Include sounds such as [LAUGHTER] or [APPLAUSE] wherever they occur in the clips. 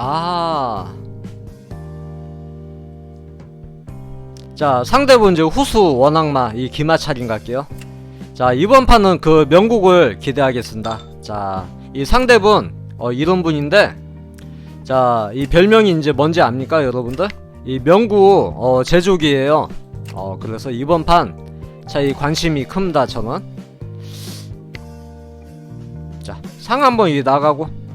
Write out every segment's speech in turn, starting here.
아. 자, 상대분 이제 후수 원악마 이 기마차린 갈게요. 자, 이번 판은 그 명국을 기대하겠습니다. 자, 이 상대분 어 이런 분인데 자, 이 별명이 이제 뭔지 압니까, 여러분들? 이 명국 어 제조기예요. 어, 그래서 이번 판 자, 이 관심이 큽니다, 저는. 자, 상 한번 이 나가고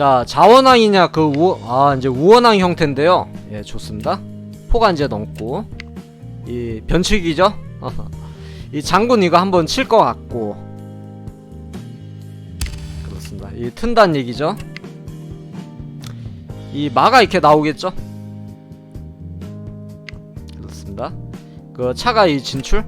자 자원왕이냐 그 우, 아 이제 우원왕 형태인데요. 예 좋습니다. 포가 이제 넘고. 이 변칙이죠? [LAUGHS] 이 장군 이거 한번 칠 것 같고. 그렇습니다. 이 튼단 얘기죠? 이 마가 이렇게 나오겠죠? 그렇습니다. 그 차가 이 진출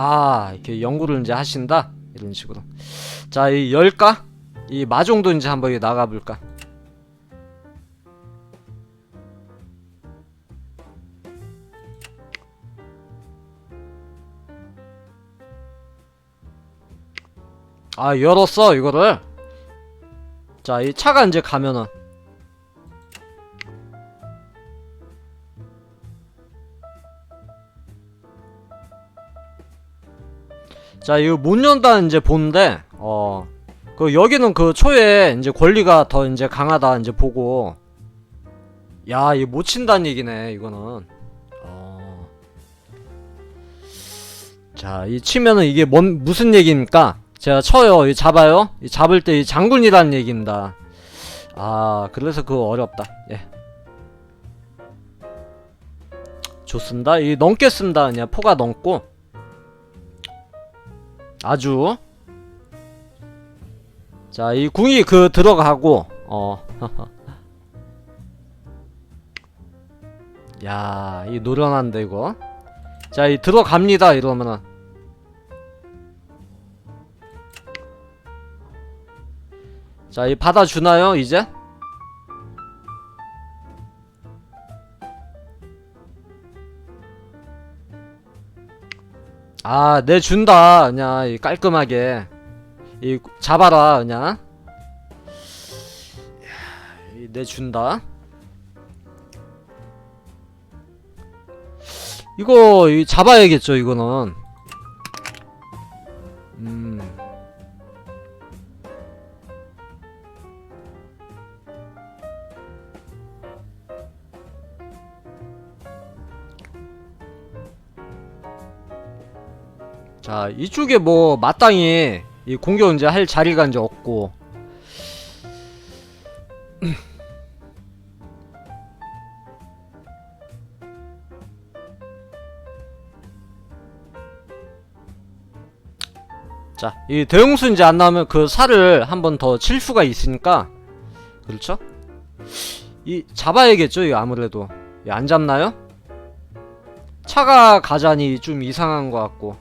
아 이렇게 연구를 이제 하신다? 이런 식으로. 자 이 열가? 이 마종도 이제 한번 나가볼까? 아 열었어 이거를? 자 이 차가 이제 가면은 자 이거 못 연다 이제 보는데 어 그 여기는 그 초에 이제 권리가 더 이제 강하다 이제 보고 야 이거 못 친다는 얘기네 이거는. 어. 자이 치면은 이게 뭔 무슨 얘기입니까? 제가 쳐요 이 잡아요? 이 잡을 때 이 장군이라는 얘기입니다. 아 그래서 그거 어렵다. 예. 좋습니다. 이 넘겠습니다 그냥 포가 넘고 아주 자, 이 궁이 그 들어가고 어. [LAUGHS] 야, 이 노련한데 이거. 자, 이 들어갑니다 이러면은. 자, 이 받아 주나요, 이제? 아, 내 준다. 그냥 이 깔끔하게. 이 잡아라, 그냥. 야, 이 내준다. 이거 이 잡아야겠죠, 이거는. 자 이쪽에 뭐 마땅히 이 공격 이제 할 자리가 이제 없고 자, 이 대용수 이제 안 나오면 그 살을 한 번 더 칠 수가 있으니까 그렇죠? 이 잡아야겠죠, 이 아무래도 이 안 잡나요? 차가 가자니 좀 이상한 것 같고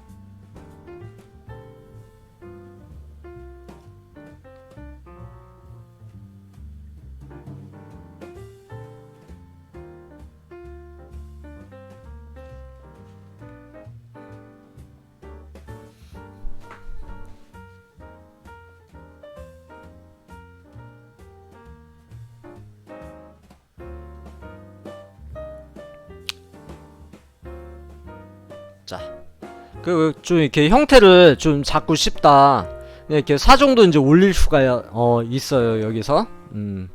그좀 이렇게 형태를 좀 잡고 싶다. 이렇게 사정도 이제 올릴 수가 어 있어요 여기서. 음.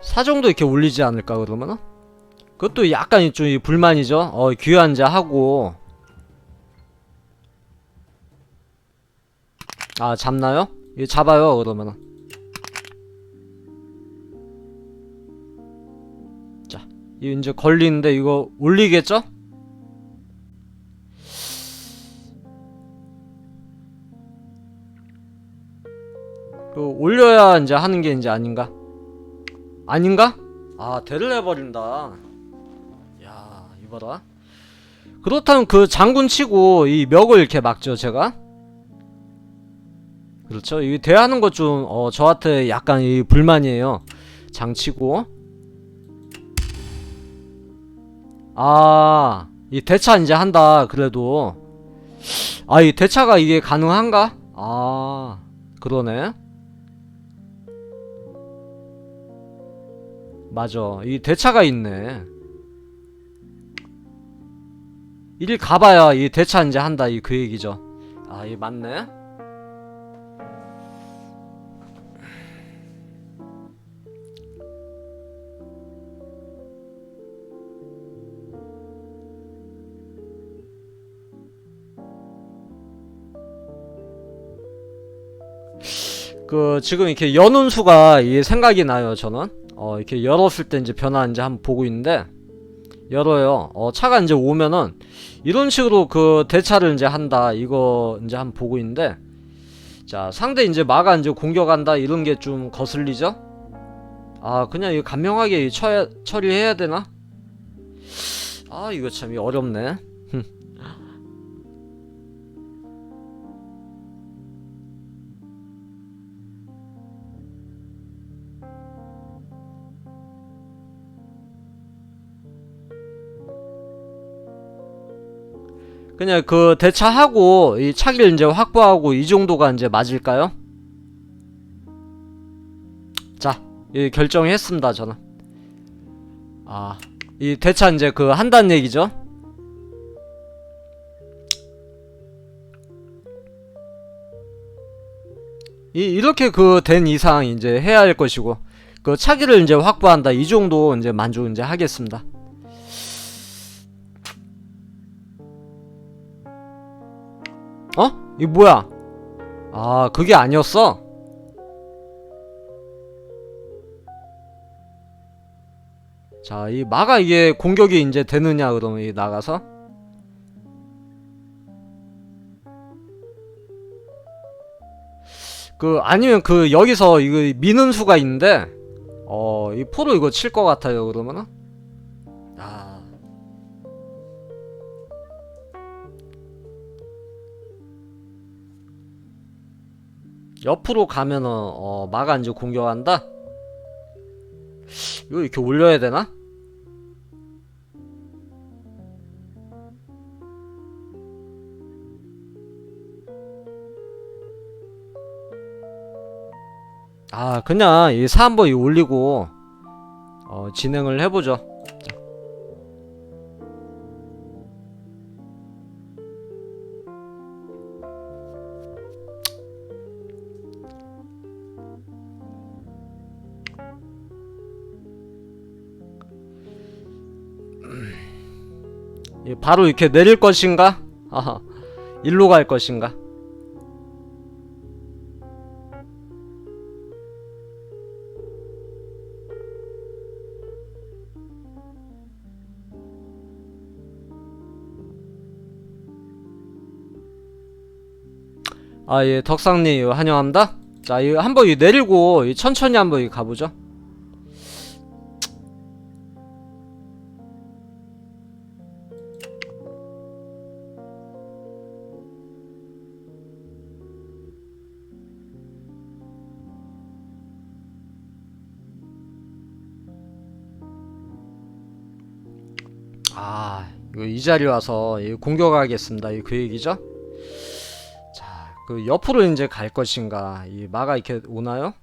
사정도 이렇게 올리지 않을까 그러면은? 그것도 약간 좀 불만이죠. 어 귀한 자 하고. 아 잡나요? 이 잡아요 그러면은. 자, 이 이제 걸리는데 이거 올리겠죠? 그 올려야 이제 하는 게 이제 아닌가? 아닌가? 아 대를 해버린다. 야 이봐라. 그렇다면 그 장군 치고 이 멱을 이렇게 막죠 제가. 그렇죠. 이 대하는 것 좀 어, 저한테 약간 이 불만이에요. 장치고. 아 이 대차 이제 한다 그래도 아 이 대차가 이게 가능한가? 아 그러네 맞아. 이 대차가 있네. 이리 가봐야 이 대차 이제 한다 이 그 얘기죠. 아 이 맞네. 그 지금 이렇게 여는 수가 이 생각이 나요 저는 어 이렇게 열었을 때 이제 변화 이제 한번 보고 있는데 열어요. 어 차가 이제 오면은 이런 식으로 그 대차를 이제 한다. 이거 이제 한번 보고 있는데 자 상대 이제 마가 이제 공격한다. 이런 게 좀 거슬리죠? 아 그냥 이거 간명하게 처, 처리해야 되나? 아 이거 참이 어렵네 그냥 그 대차하고 이 차기를 이제 확보하고 이 정도가 이제 맞을까요? 자, 이 결정했습니다 저는. 아, 이 대차 이제 그 한다는 얘기죠. 이 이렇게 그 된 이상 이제 해야 할 것이고 그 차기를 이제 확보한다 이 정도 이제 만족 이제 하겠습니다. 어? 이 뭐야? 아, 그게 아니었어? 자, 이 마가 이게 공격이 이제 되느냐 그러면 이 나가서? 그 아니면 그 여기서 이거 미는 수가 있는데 어, 이 포로 이거 칠 것 같아요 그러면은 옆으로 가면은 어 마가 이제 공격한다. 이거 이렇게 올려야 되나? 아 그냥 이 3번 이 올리고 어 진행을 해보죠. 바로 이렇게 내릴 것인가? 아하, 일로 갈 것인가? 아, 예, 덕상님, 환영합니다. 자, 이거 한번 이 내리고 이 천천히 한번 이 가보죠. 이 자리 와서 이 공격하겠습니다. 이그 얘기죠? 자, 그 옆으로 이제 갈 것인가? 이 마가 이렇게 오나요?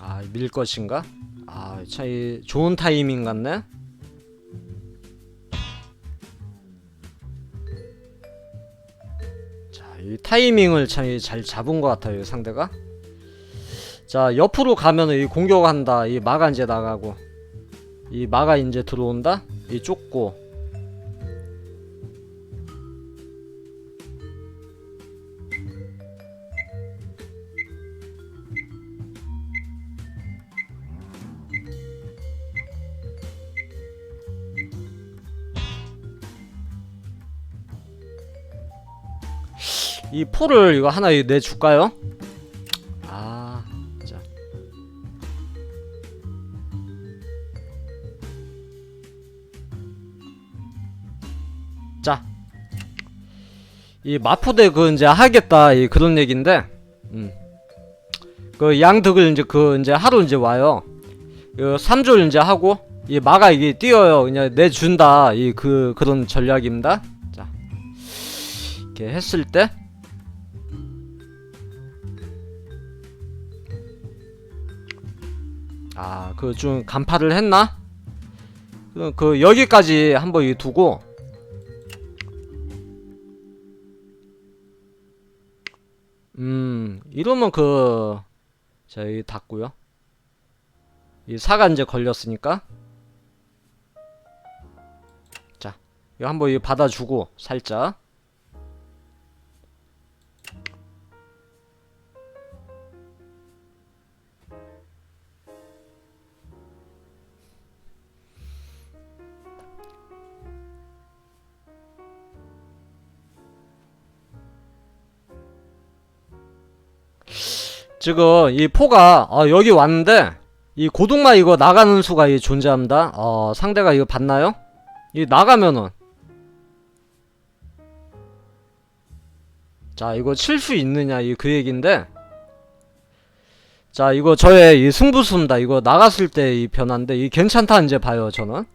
아, 밀 것인가? 아, 참, 이 좋은 타이밍 같네? 자, 이 타이밍을 참 잘 잡은 것 같아요, 이 상대가. 자 옆으로 가면은 이 공격한다. 이 마가 이제 나가고. 이 마가 이제 들어온다. 이 쫓고. 이 포를 이거 하나 내줄까요? 이 마포대 그 이제 하겠다 이 그런 얘긴데 음. 그 양득을 이제 그 이제 하루 이제 와요. 그 3조 이제 하고 이 마가 이게 뛰어요. 그냥 내준다. 이 그 그런 전략입니다. 자. 이렇게 했을 때 아, 그 좀 간파를 했나? 그, 그 여기까지 한번 이 두고 음, 이러면 그 자, 이 닫고요. 이 사가 이제 걸렸으니까 자, 이거 한번 이 받아주고 살짝 지금 이 포가 어, 여기 왔는데 이 고등마 이거 나가는 수가 이 존재합니다. 어, 상대가 이거 봤나요? 이 나가면은 자 이거 칠 수 있느냐 이 그 얘긴데 자 이거 저의 이 승부수입니다. 이거 나갔을 때 이 변화인데 이 괜찮다 이제 봐요 저는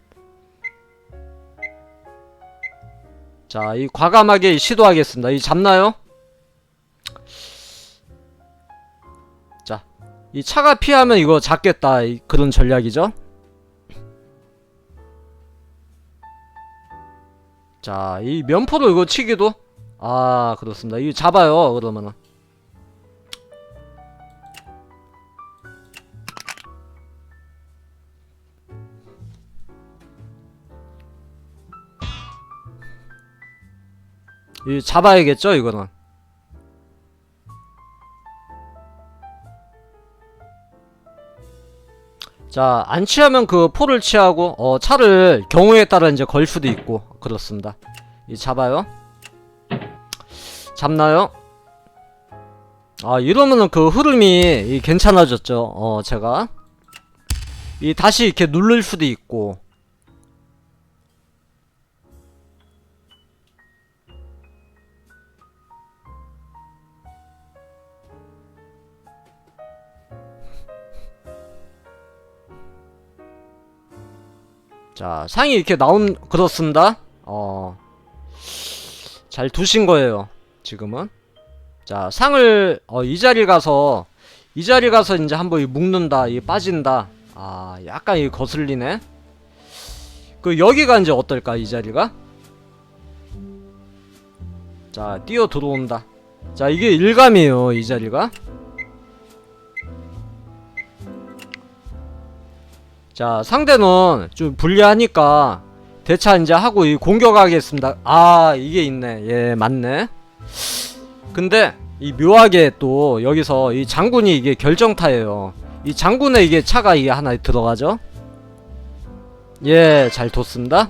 자 이 과감하게 시도하겠습니다. 이 잡나요? 이 차가 피하면 이거 잡겠다 이- 그런 전략이죠? 자 이 면포로 이거 치기도? 아 그렇습니다. 이거 잡아요 그러면은. 이 잡아야겠죠 이거는 자, 안 취하면 그 포를 취하고 어 차를 경우에 따라 이제 걸 수도 있고 그렇습니다. 이 잡아요. 잡나요? 아, 이러면은 그 흐름이 이 괜찮아졌죠. 어, 제가 이 다시 이렇게 누를 수도 있고 자, 상이 이렇게 나온 그렇습니다. 어. 잘 두신 거예요. 지금은. 자, 상을 어, 이 자리 가서 이 자리 가서 이제 한번 이 묶는다. 이 빠진다. 아, 약간 이 거슬리네. 그 여기가 이제 어떨까? 이 자리가? 자, 뛰어 들어온다. 자, 이게 일감이에요. 이 자리가. 자 상대는 좀 불리하니까 대차 이제 하고 이 공격하겠습니다. 아 이게 있네. 예 맞네. 근데 이 묘하게 또 여기서 이 장군이 이게 결정타예요. 이 장군의 이게 차가 이게 하나 들어가죠? 예 잘 뒀습니다